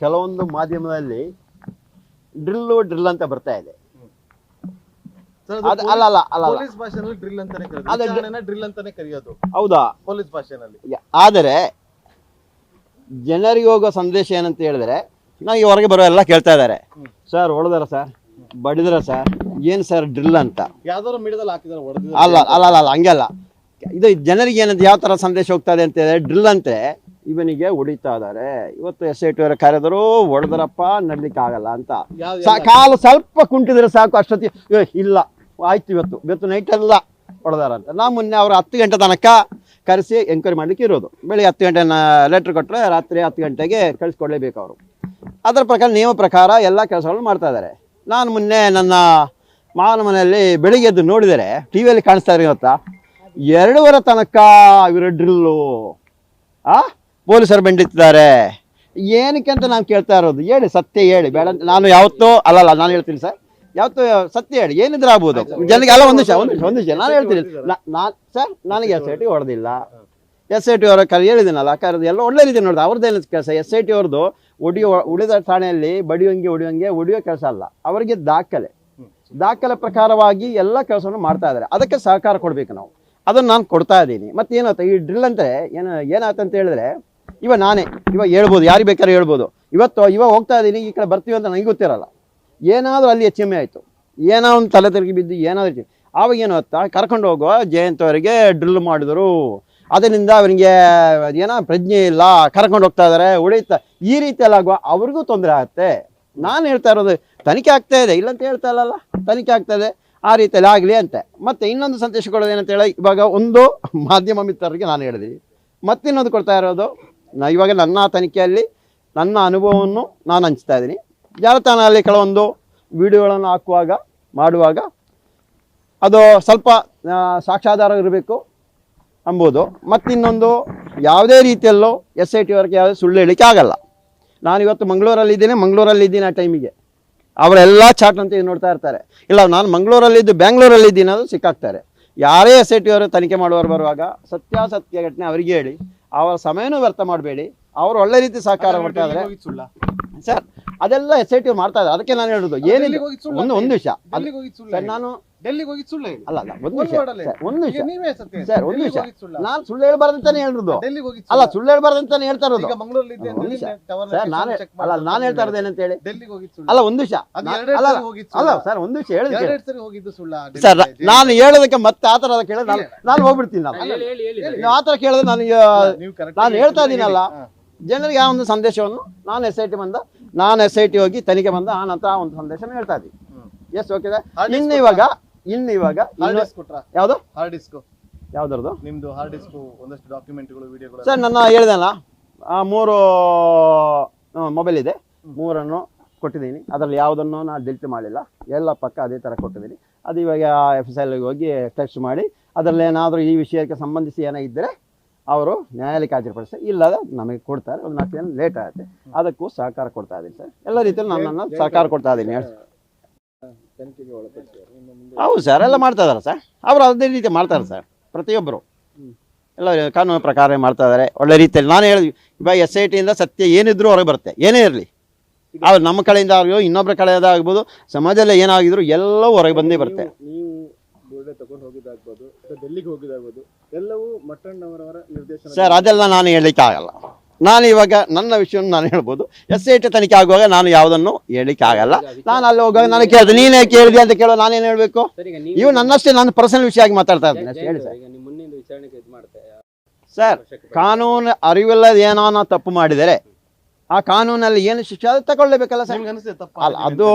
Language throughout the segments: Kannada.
ಕೆಲವೊಂದು ಮಾಧ್ಯಮದಲ್ಲಿ ಡ್ರಿಲ್ಲು ಡ್ರಿಲ್ ಅಂತ ಬರ್ತಾ ಇದೆ. ಅದು ಅಲ್ಲ ಅಲ್ಲ ಅಲ್ಲ ಅಲ್ಲ. ಪೊಲೀಸ್ ಭಾಷೆನಲ್ಲಿ ಡ್ರಿಲ್ ಅಂತಾನೆ ಅದೇ ಕರೆಯೋದು ಡ್ರಿಲ್ ಅಂತಾನೆ ಕರೆಯೋದು. ಹೌದಾ? ಪೊಲೀಸ್ ಭಾಷೆನಲ್ಲಿ. ಯ- ಆದರೆ ಜನರಿಗೆ ಹೋಗೋ ಸಂದೇಶ ಏನಂತ ಹೇಳಿದ್ರೆ ನನಗೆ ಹೊರಗೆ ಬರೋ ಎಲ್ಲ ಕೇಳ್ತಾ ಇದ್ದಾರೆ. ಸರ್ ಹೊಡೆದಾರ ಸರ್? ಬಡಿದ್ರ ಸರ್? ಏನು ಸರ್ ಡ್ರಿಲ್ ಅಂತ? ಯಾವ್ದಾದ್ರು ಮೀಡಿಯಾದಲ್ಲಿ ಹಾಕಿದಾರೆ ಹೊಡೆದ ಅಲ್ಲ ಅಲ್ಲ ಅಲ್ಲ ಅಲ್ಲ ಹಂಗಲ್ಲ ಇದು ಜನರಿಗೆ ಏನಂತ ಯಾವ ತರ ಸಂದೇಶ ಹೋಗ್ತಾ ಇದೆ ಅಂತ ಹೇಳಿದ್ರೆ ಡ್ರಿಲ್ ಅಂತೆ ಇವನಿಗೆ ಹೊಡಿತಾ ಇದ್ದಾರೆ ಇವತ್ತು ಎಸ್ ಐ ಟಿ ಅವರ ಕರೆದರು ಹೊಡೆದ್ರಪ್ಪ ನಡ್ಲಿಕ್ಕೆ ಆಗಲ್ಲ ಅಂತ. ಸಾ- ಕಾಲು ಸ್ವಲ್ಪ ಕುಂಟಿದ್ರೆ ಸಾಕು ಅಷ್ಟೊತ್ತಿ. ಏ, ಇಲ್ಲ ಆಯ್ತು ಇವತ್ತು. ಇವತ್ತು ನೈಟ್ ಎಲ್ಲ ಹೊಡೆದಾರಂತ ನಾ ಮೊನ್ನೆ ಅವರು ಹತ್ತು ಗಂಟೆ ತನಕ ಕರೆಸಿ ಎಂಕ್ವೈರಿ ಮಾಡ್ಲಿಕ್ಕೆ ಇರೋದು. ಬೆಳಿಗ್ಗೆ ಹತ್ತು ಗಂಟೆ ಲೆಟ್ರ್ ಕೊಟ್ಟರೆ ರಾತ್ರಿ ಹತ್ತು ಗಂಟೆಗೆ ಕಳಿಸ್ಕೊಡ್ಲೇಬೇಕು ಅವರು. ಅದರ ಪ್ರಕಾರ ನಿಯಮ ಪ್ರಕಾರ ಎಲ್ಲ ಕೆಲಸಗಳನ್ನು ಮಾಡ್ತಾ ಇದ್ದಾರೆ ನಾನು ಮೊನ್ನೆ ನನ್ನ ಮಾವನ ಮನೆಯಲ್ಲಿ ಬೆಳಿಗ್ಗೆ ಎದ್ದು ನೋಡಿದರೆ ಟಿ ವಿಯಲ್ಲಿ ಕಾಣಿಸ್ತಾ ಇರೋ ಇವತ್ತ ಎರಡೂವರೆ ತನಕ ಇವರು ಡ್ರಿಲ್ಲು ಆ? ಪೊಲೀಸರು ಬೆಂಡಿತ್ತಿದ್ದಾರೆ. ಏನಕ್ಕೆ ಅಂತ ನಾನು ಕೇಳ್ತಾ ಇರೋದು, ಹೇಳಿ, ಸತ್ಯ ಹೇಳಿ, ಬೇಡ. ನಾನು ಯಾವತ್ತೋ ಅಲ್ಲಲ್ಲ, ನಾನು ಹೇಳ್ತೀನಿ ಸರ್. ಯಾವತ್ತೋ ಸತ್ಯ ಹೇಳಿ, ಏನಿದ್ರೆ ಆಗ್ಬೋದು. ಜನಕ್ಕೆ ಅಲ್ಲ, ಒಂದು ಒಂದು ನಿಮಿಷ ಒಂದು ನಿಮಿಷ, ನಾನು ಹೇಳ್ತೀನಿ. ನಾನು, ಸರ್, ನನಗೆ ಎಸ್ ಐ ಟಿ ಹೊಡೆದಿಲ್ಲ. ಎಸ್ ಐ ಟಿ ಅವರ ಕರೆ ಹೇಳಿದ್ದೀನಲ್ಲ ಕರೆದು ಎಲ್ಲ ಒಳ್ಳೆ ರೀತಿ ನೋಡಿದೆ. ಅವ್ರದ್ದೇನು ಕೆಲಸ ಎಸ್ ಐ ಟಿ ಅವ್ರದ್ದು ಒಡಿಯೋ, ಉಳಿದ ಠಾಣೆಯಲ್ಲಿ ಬಡಿಯೋಂಗೆ ಹೊಡಿಯೋಂಗೆ ಹೊಡಿಯೋ ಕೆಲಸ ಅಲ್ಲ. ಅವರಿಗೆ ದಾಖಲೆ. ದಾಖಲೆ ಪ್ರಕಾರವಾಗಿ ಎಲ್ಲ ಕೆಲಸವನ್ನು ಮಾಡ್ತಾ ಇದ್ದಾರೆ. ಅದಕ್ಕೆ ಸಹಕಾರ ಕೊಡಬೇಕು ನಾವು. ಅದನ್ನು ನಾನು ಕೊಡ್ತಾ ಇದ್ದೀನಿ. ಮತ್ತೆ ಏನಾಯ್ತು ಈ ಡ್ರಿಲ್ ಅಂದರೆ ಏನು ಏನಾಯ್ತು ಅಂತ ಹೇಳಿದ್ರೆ ಇವ ನಾನೇ ಇವಾಗ ಹೇಳ್ಬೋದು, ಯಾರಿಗೆ ಬೇಕಾದ್ರೆ ಹೇಳ್ಬೋದು. ಇವತ್ತು ಇವಾಗ ಹೋಗ್ತಾ ಇದ್ದೀನಿ, ಈ ಕಡೆ ಬರ್ತೀವಿ ಅಂತ ನನಗೆ ಗೊತ್ತಿರಲ್ಲ. ಏನಾದರೂ ಅಲ್ಲಿ ಎಚ್ ಎಂ ಆಯಿತು. ಏನೋ ಒಂದು ತಲೆ ತಿರುಗಿ ಬಿದ್ದು ಏನಾದರೂ ಆವಾಗ ಏನು ಗೊತ್ತಾ? ಕರ್ಕೊಂಡು ಹೋಗುವ ಜಯಂತ್ ಅವರಿಗೆ ಡ್ರಿಲ್ ಮಾಡಿದರು. ಅದರಿಂದ ಅವನಿಗೆ ಏನೋ ಪ್ರಜ್ಞೆ ಇಲ್ಲ, ಕರ್ಕೊಂಡು ಹೋಗ್ತಾ ಇದ್ದಾರೆ ಉಳಿತಾ ಈ ರೀತಿ ಎಲ್ಲ ಆಗುವ, ಅವ್ರಿಗೂ ತೊಂದರೆ ಆಗುತ್ತೆ. ನಾನು ಹೇಳ್ತಾ ಇರೋದು, ತನಿಖೆ ಆಗ್ತಾ ಇದೆ, ಇಲ್ಲ ಅಂತ ಹೇಳ್ತಾ ಇಲ್ಲಲ್ಲ, ತನಿಖೆ ಆಗ್ತಾ ಇದೆ, ಆ ರೀತಿಯಲ್ಲಿ ಆಗಲಿ ಅಂತ. ಮತ್ತೆ ಇನ್ನೊಂದು ಸಂತೋಷ ಕೊಡೋದು ಏನಂತ ಹೇಳಿ, ಇವಾಗ ಒಂದು ಮಾಧ್ಯಮ ಮಿತ್ರರಿಗೆ ನಾನು ಹೇಳಿದೀನಿ ಮತ್ತಿನ್ನೊಂದು ಕೊಡ್ತಾ ಇರೋದು ನಾ ಇವಾಗ ನನ್ನ ತನಿಖೆಯಲ್ಲಿ ನನ್ನ ಅನುಭವವನ್ನು ನಾನು ಹಂಚ್ತಾ ಇದ್ದೀನಿ. ಜಾಲತಾಣದಲ್ಲಿ ಕೆಲವೊಂದು ವಿಡಿಯೋಗಳನ್ನು ಹಾಕುವಾಗ, ಮಾಡುವಾಗ ಅದು ಸ್ವಲ್ಪ ಸಾಕ್ಷಾಧಾರ ಇರಬೇಕು ಅಂಬೋದು. ಮತ್ತಿನ್ನೊಂದು ಯಾವುದೇ ರೀತಿಯಲ್ಲೂ ಎಸ್ ಐ ಟಿ ಅವ್ರಿಗೆ ಯಾವುದೇ ಸುಳ್ಳು ಹೇಳಿಕೆ ಆಗಲ್ಲ. ನಾನು ಇವತ್ತು ಮಂಗಳೂರಲ್ಲಿ ಇದ್ದೀನಿ ಮಂಗಳೂರಲ್ಲಿ ಇದ್ದೀನಿ ಆ ಟೈಮಿಗೆ ಅವರೆಲ್ಲ ಚಾಟ್ ಅಂತ ನೋಡ್ತಾ ಇರ್ತಾರೆ. ಇಲ್ಲ, ನಾನು ಮಂಗಳೂರಲ್ಲಿದ್ದು ಬ್ಯಾಂಗ್ಳೂರಲ್ಲಿದ್ದೀನಿ ಅದು ಸಿಕ್ಕಾಕ್ತಾರೆ ಯಾರೇ ಎಸ್ ಐ ಟಿ ಅವರು ತನಿಖೆ ಮಾಡುವವರು ಬರುವಾಗ ಸತ್ಯಾಸತ್ಯ ಘಟನೆ ಅವರಿಗೆ ಹೇಳಿ. ಅವರ ಸಮಯನೂ ವ್ಯರ್ಥ ಮಾಡಬೇಡಿ. ಅವರು ಒಳ್ಳೆ ರೀತಿ ಸಹಕಾರ ಮಾಡ್ತಾ ಇದ್ದಾರೆ ಸರ್ ಅದೆಲ್ಲ ಎಸ್ ಐ ಟಿ ಮಾಡ್ತಾ ಇದ್ದಾರೆ. ಅದಕ್ಕೆ ನಾನು ಹೇಳುದು ಏನಿಲ್ಲ ಒಂದು ಒಂದು ವಿಷಯ ನಾನು ಡೆಲ್ಲಿಗೆ ಹೋಗಿ ಸುಳ್ಳು ಅಲ್ಲ ಅಲ್ಲ ಒಂದು ವಿಷಯ ಒಂದು ವಿಷಯ. ಸರ್ ಒಂದು ವಿಷಯ? ನಾನು ಸುಳ್ಳು ಹೇಳ್ಬಾರ್ದು ಅಂತಾನೆ ಹೇಳಿರೋದು ಅಲ್ಲ ಸುಳ್ಳ? ಹೇಳ್ಬಾರ್ದು ಅಂತಾನೆ ಹೇಳ್ತಾ ಇರೋದು. ಒಂದು ಸರ್ ನಾನು ಅಲ್ಲ ನಾನು ಹೇಳ್ತಾ ಇರೋದು. ಏನಂತ ಹೇಳಿ? ಅಲ್ಲ ಒಂದು ವಿಷಯ ಅಲ್ಲ ಸರಿ ಒಂದು ವಿಷಯ ಹೇಳಿದ ಎರಡೆರಡು ಸರಿ ಹೋಗಿದ್ದು ಸುಳ್ಳ ಸರ್ ನಾನು ಹೇಳೋದಕ್ಕೆ ಮತ್ತೆ ಆ ಥರ ಕೇಳಿದ್ರೆ ನಾನು ನಾನು ಹೋಗ್ಬಿಡ್ತೀನಿ ನಾನು. ಆ ಥರ ಕೇಳಿದ್ರೆ ನಾನು ನಾನು ಹೇಳ್ತಾ ಇದೀನಲ್ಲ ಇದ್ದೀನಲ್ಲ. ಜನರಿಗೆ ಆ ಒಂದು ಸಂದೇಶವನ್ನು ನಾನು ಎಸ್ ಐ ಟಿ ಬಂದ ನಾನು ಎಸ್ ಐ ಟಿ ಹೋಗಿ ತನಿಖೆ ಬಂದ ಆ ನಂತರ ಆ ಒಂದು ಸಂದೇಶನ ಹೇಳ್ತಾ ಇದ್ದೀನಿ. ಎಸ್ ಓಕೆ ಇನ್ನು ಇವಾಗ ಇನ್ನು ಇವಾಗ ಯಾವುದು? ಹಾರ್ಡ್ ಡಿಸ್ಕ್ ಯಾವ್ದ್ರದ್ದು? ನಿಮ್ದು ಹಾರ್ಡ್ ಡಿಸ್ಕ್ ಒಂದಷ್ಟು ಡಾಕ್ಯುಮೆಂಟ್ಗಳು ವಿಡಿಯೋಗಳು ಸರ್ ನನ್ನ ಹೇಳ್ದಲ್ಲ ಆ ಮೂರು ಮೊಬೈಲ್ ಇದೆ. ಮೂರನ್ನು ಕೊಟ್ಟಿದ್ದೀನಿ. ಅದರಲ್ಲಿ ಯಾವುದನ್ನು ನಾನು ಡಿಲ್ಟ್ ಮಾಡಿಲ್ಲ. ಎಲ್ಲ ಪಕ್ಕ ಅದೇ ಥರ ಕೊಟ್ಟಿದ್ದೀನಿ. ಅದು ಇವಾಗ ಎಫ್ ಎಸ್ ಎಲ್ಗೆ ಹೋಗಿ ಟೆಸ್ಟ್ ಮಾಡಿ. ಅದರಲ್ಲಿ ಏನಾದರೂ ಈ ವಿಷಯಕ್ಕೆ ಸಂಬಂಧಿಸಿ ಏನಾಗಿದ್ದರೆ ಅವರು ನ್ಯಾಯಾಲಯಕ್ಕೆ ಹಾಜರುಪಡಿಸಿ ಇಲ್ಲದ ನಮಗೆ ಕೊಡ್ತಾರೆ ಒಂದು ನಾಲ್ಕು ದಿನ ಲೇಟ್ ಆಗುತ್ತೆ. ಅದಕ್ಕೂ ಸಹಕಾರ ಕೊಡ್ತಾ ಇದ್ದೀನಿ ಸರ್. ಎಲ್ಲ ರೀತಿಯಲ್ಲಿ ನಾನು ನನ್ನ ಸಹಕಾರ ಕೊಡ್ತಾ ಇದ್ದೀನಿ ಹೇಳಿ ಹೌದು ಸರ್ ಎಲ್ಲ ಮಾಡ್ತಾ ಇದಾರೆ ಸರ್. ಅವರು ಅದೇ ರೀತಿ ಮಾಡ್ತಾರೆ ಸರ್ ಪ್ರತಿಯೊಬ್ಬರು. ಎಲ್ಲ ಕಾನೂನು ಪ್ರಕಾರ ಮಾಡ್ತಾ ಇದ್ದಾರೆ ಒಳ್ಳೆ ರೀತಿಯಲ್ಲಿ ನಾನು ಹೇಳಿದ್ವಿ ಇವಾಗ ಎಸ್ ಐ ಟಿಯಿಂದ ಸತ್ಯ ಏನಿದ್ರು ಹೊರಗೆ ಬರುತ್ತೆ ಏನೇ ಇರಲಿ. ಅವ್ರು ನಮ್ಮ ಕಡೆಯಿಂದ ಆಗ್ಬೋದು ಇನ್ನೊಬ್ಬರ ಕಡೆಯಿಂದ ಆಗ್ಬೋದು ಸಮಾಜದಲ್ಲಿ ಏನಾಗಿದ್ರು ಎಲ್ಲ ಹೊರಗೆ ಬಂದೇ ಬರುತ್ತೆ. ಎಲ್ಲವೂ ಮಟ್ಟಣ್ಣವರವರ ನಿರ್ದೇಶನ ಸರ್ ಅದೆಲ್ಲ ನಾನು ಹೇಳಲಿಕ್ಕೆ ಆಗಲ್ಲ ನಾನು ಇವಾಗ ನನ್ನ ವಿಷಯವನ್ನು ನಾನು ಹೇಳ್ಬೋದು. ಎಸ್ ಐ ಟಿ ತನಿಖೆ ಆಗುವಾಗ ನಾನು ಯಾವುದನ್ನು ಹೇಳಲಿಕ್ಕೆ ಆಗಲ್ಲ ನಾನು ಅಲ್ಲಿ ಹೋಗುವಾಗ ನಾನು ಕೇಳಿದೆ ನೀನೇ ಕೇಳಿದೆ ಅಂತ ಕೇಳೋ ನಾನೇನು ಹೇಳಬೇಕು? ಇವು ನನ್ನಷ್ಟೇ ನನ್ನ ಪರ್ಸನಲ್ ವಿಷಯ ಆಗಿ ಮಾತಾಡ್ತಾ ಇದ್ದೀನಿ. ಅಷ್ಟೇ ಹೇಳಿ ಸರ್ ಸರ್. ಕಾನೂನು ಅರಿವಿಲ್ಲದ ಏನೋ ನಾವು ತಪ್ಪು ಮಾಡಿದರೆ ಆ ಕಾನೂನಲ್ಲಿ ಏನು ಶಿಕ್ಷೆ ಅದು ತಗೊಳ್ಳೇಬೇಕಲ್ಲ ಸರ್? ನಿಮ್ಗೆ ಅನಿಸುತ್ತೆ ತಪ್ಪ ಅಲ್ಲ ಅದು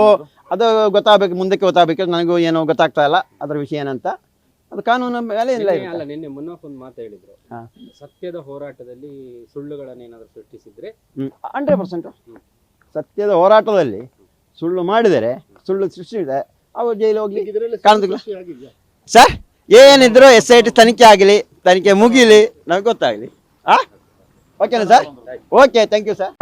ಅದು ಗೊತ್ತಾಗಬೇಕು ಮುಂದಕ್ಕೆ ಗೊತ್ತಾಗಬೇಕು ನನಗೂ ಏನೋ ಗೊತ್ತಾಗ್ತಾ ಇಲ್ಲ. ಅದರ ವಿಷಯ ಏನಂತ? ಅದು ಕಾನೂನು ಮೇಲೆ ಇಲ್ಲ ನಿನ್ನೆ ಅಲ್ಲ ನಿನ್ನೆ ಮುನ್ನಫ್ ಒಂದು ಮಾತು ಹೇಳಿದ್ರು. ಹಾ. ಸತ್ಯದ ಹೋರಾಟದಲ್ಲಿ ಸುಳ್ಳುಗಳನ್ನ ಏನಾದ್ರು ಸೃಷ್ಟಿಸಿದ್ರೆ? Hundred percent. ಸತ್ಯದ ಹೋರಾಟದಲ್ಲಿ ಸುಳ್ಳು ಮಾಡಿದರೆ ಸುಳ್ಳು ಸೃಷ್ಟಿಸಿದೆ ಅವರು ಜೈಲು ಹೋಗ್ಲಿ. ಇದರಲ್ಲಿ ಆಗಿದ್ಯಾ? ಸರ್ ಏನಿದ್ರು ಎಸ್ ಐ ಟಿ ತನಿಖೆ ಆಗಲಿ ತನಿಖೆ ಮುಗಿಲಿ ನಮ್ಗೆ ಗೊತ್ತಾಗಲಿ. ಆ? ಓಕೆನಾ sir? Okay thank you sir